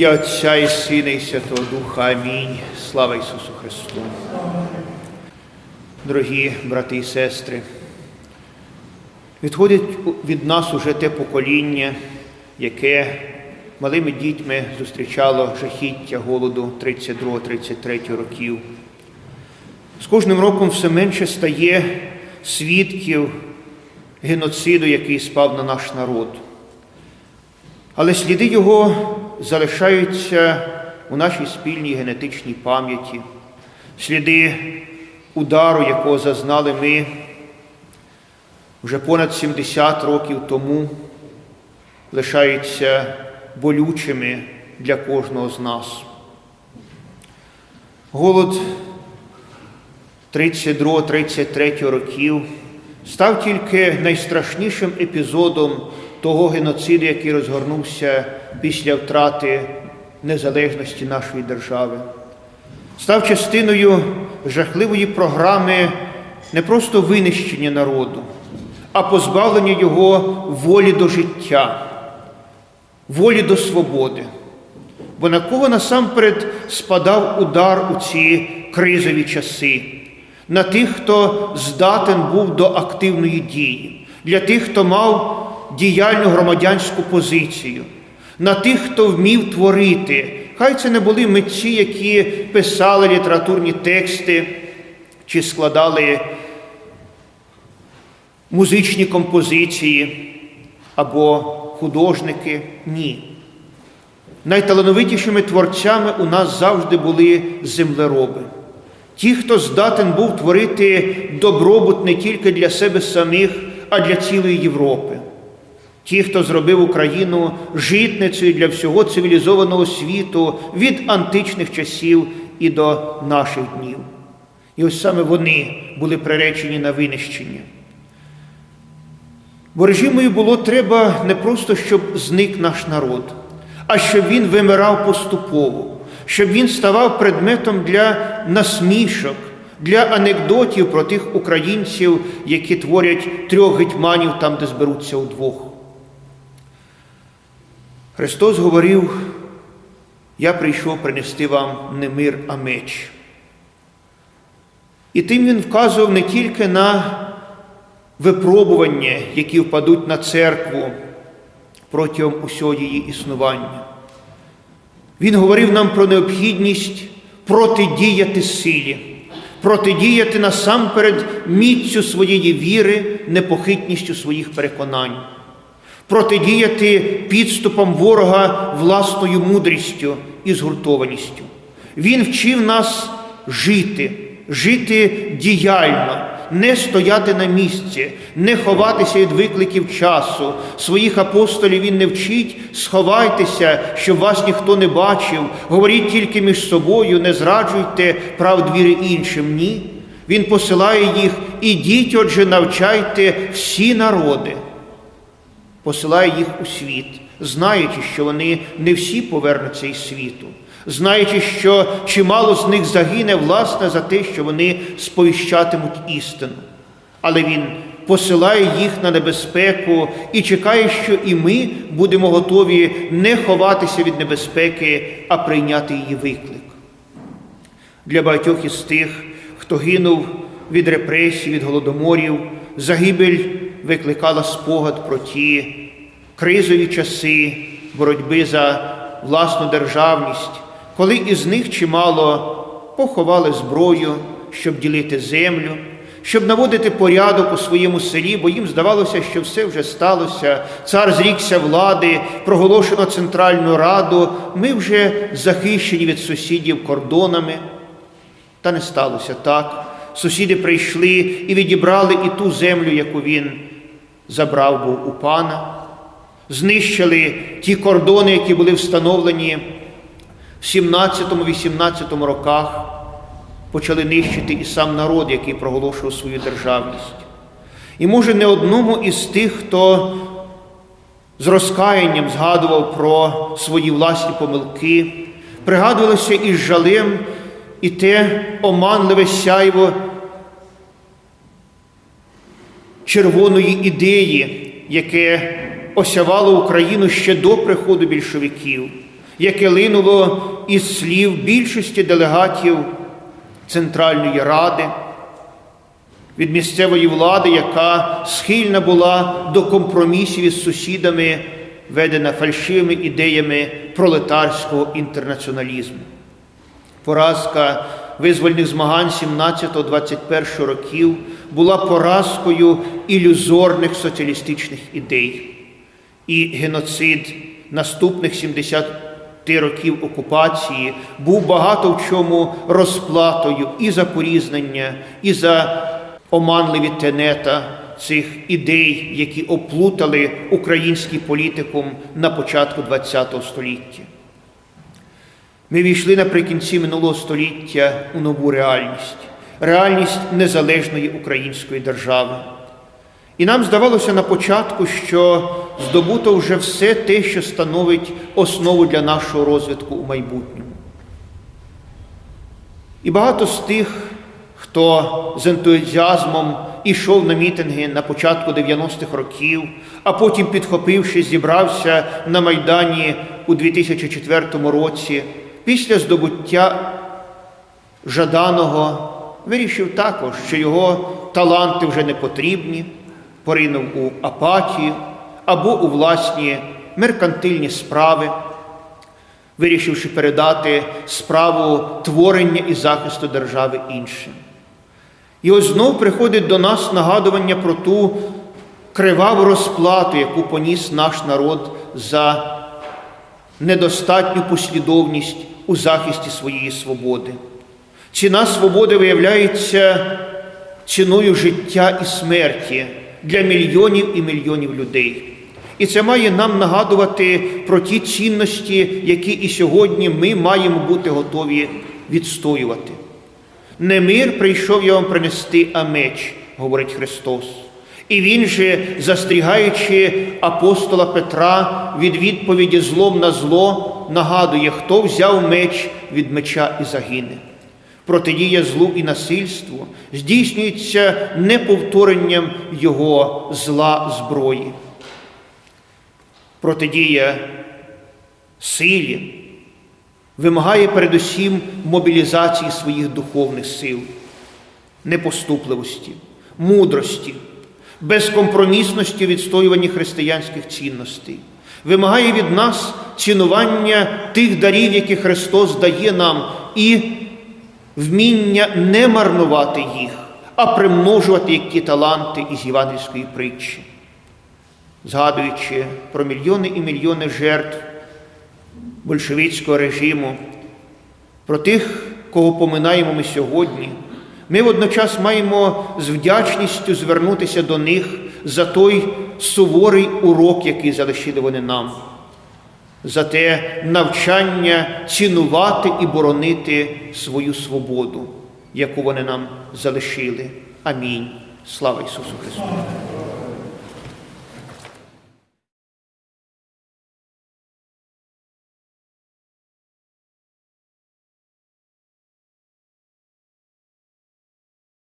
ім'я Отця і Сина, і Святого Духа. Амінь. Слава Ісусу Христу. Дорогі брати і сестри, відходить від нас уже те покоління, яке малими дітьми зустрічало жахіття голоду 32-33 років. З кожним роком все менше стає свідків геноциду, який спав на наш народ. Але сліди його залишаються у нашій спільній генетичній пам'яті, сліди удару, якого зазнали ми вже понад 70 років тому, лишаються болючими для кожного з нас. Голод 32-33 років став тільки найстрашнішим епізодом того геноциду, який розгорнувся після втрати незалежності нашої держави, став частиною жахливої програми не просто винищення народу, а позбавлення його волі до життя, волі до свободи. Бо на кого насамперед спадав удар у ці кризові часи, на тих, хто здатен був до активної дії, для тих, хто мав діяльну громадянську позицію, на тих, хто вмів творити. Хай це не були митці, які писали літературні тексти чи складали музичні композиції або художники. Ні. Найталановитішими творцями у нас завжди були землероби. Ті, хто здатен був творити добробут не тільки для себе самих, а для цілої Європи. Ті, хто зробив Україну житницею для всього цивілізованого світу від античних часів і до наших днів. І ось саме вони були приречені на винищення. Бо режимою було треба не просто, щоб зник наш народ, а щоб він вимирав поступово, щоб він ставав предметом для насмішок, для анекдотів про тих українців, які творять трьох гетьманів там, де зберуться удвох. Христос говорив, я прийшов принести вам не мир, а меч. І тим Він вказував не тільки на випробування, які впадуть на церкву протягом усього її існування. Він говорив нам про необхідність протидіяти силі, протидіяти насамперед міцю своєї віри, непохитністю своїх переконань, протидіяти підступам ворога власною мудрістю і згуртованістю. Він вчив нас жити, жити діяльно, не стояти на місці, не ховатися від викликів часу. Своїх апостолів він не вчить, сховайтеся, щоб вас ніхто не бачив, говоріть тільки між собою, не зраджуйте прав віри іншим. Ні. Він посилає їх, ідіть, отже, навчайте всі народи, посилає їх у світ, знаючи, що вони не всі повернуться із світу знаючи, що чимало з них загине, власне, за те, що вони сповіщатимуть істину. Але Він посилає їх на небезпеку і чекає, що і ми будемо готові не ховатися від небезпеки, а прийняти її виклик. Для багатьох із тих, хто гинув від репресій, від голодоморів, загибель викликала спогад про ті кризові часи боротьби за власну державність коли із них чимало поховали зброю, щоб ділити землю, щоб наводити порядок у своєму селі, бо їм здавалося, що все вже сталося. Цар зрікся влади, проголошено Центральну Раду, ми вже захищені від сусідів кордонами. Та не сталося так. Сусіди прийшли і відібрали і ту землю, яку він забрав був у пана, знищили ті кордони, які були встановлені в 17-18 роках почали нищити і сам народ, який проголошував свою державність. І може не одному із тих, хто з розкаянням згадував про свої власні помилки, пригадувалося із жалем і те оманливе сяйво червоної ідеї, яке осявало Україну ще до приходу більшовиків яке линуло із слів більшості делегатів Центральної Ради, від місцевої влади, яка схильна була до компромісів із сусідами, ведена фальшивими ідеями пролетарського інтернаціоналізму. Поразка визвольних змагань 17-21 років була поразкою ілюзорних соціалістичних ідей. І геноцид наступних 70 років окупації був багато в чому розплатою і за порізнення, і за оманливі тенета цих ідей, які оплутали український політикум на початку ХХ століття. Ми війшли наприкінці минулого століття у нову реальність, реальність незалежної української держави. І нам здавалося на початку, що здобуто вже все те, що становить основу для нашого розвитку у майбутньому. І багато з тих, хто з ентузіазмом ішов на мітинги на початку 90-х років, а потім, підхопивши, зібрався на Майдані у 2004 році, після здобуття Жаданого вирішив також, що його таланти вже не потрібні, поринув у апатію або у власні меркантильні справи, вирішивши передати справу творення і захисту держави іншим. І ось знов приходить до нас нагадування про ту криваву розплату, яку поніс наш народ за недостатню послідовність у захисті своєї свободи. Ціна свободи виявляється ціною життя і смерті для мільйонів і мільйонів людей. І це має нам нагадувати про ті цінності, які і сьогодні ми маємо бути готові відстоювати. Не мир прийшов я вам принести, а меч, говорить Христос. І Він же, застерігаючи апостола Петра від відповіді злом на зло, нагадує, хто взяв меч від меча і загине. Протидія злу і насильству здійснюється неповторенням його зла зброї. Протидія силі вимагає передусім мобілізації своїх духовних сил, непоступливості, мудрості, безкомпромісності відстоюванні християнських цінностей, вимагає від нас цінування тих дарів, які Христос дає нам, і вміння не марнувати їх, а примножувати як ті таланти із євангельської притчі. Згадуючи про мільйони і мільйони жертв большевицького режиму, про тих, кого поминаємо ми сьогодні, ми водночас маємо з вдячністю звернутися до них за той суворий урок, який залишили вони нам, за те навчання цінувати і боронити свою свободу, яку вони нам залишили. Амінь. Слава Ісусу Христу!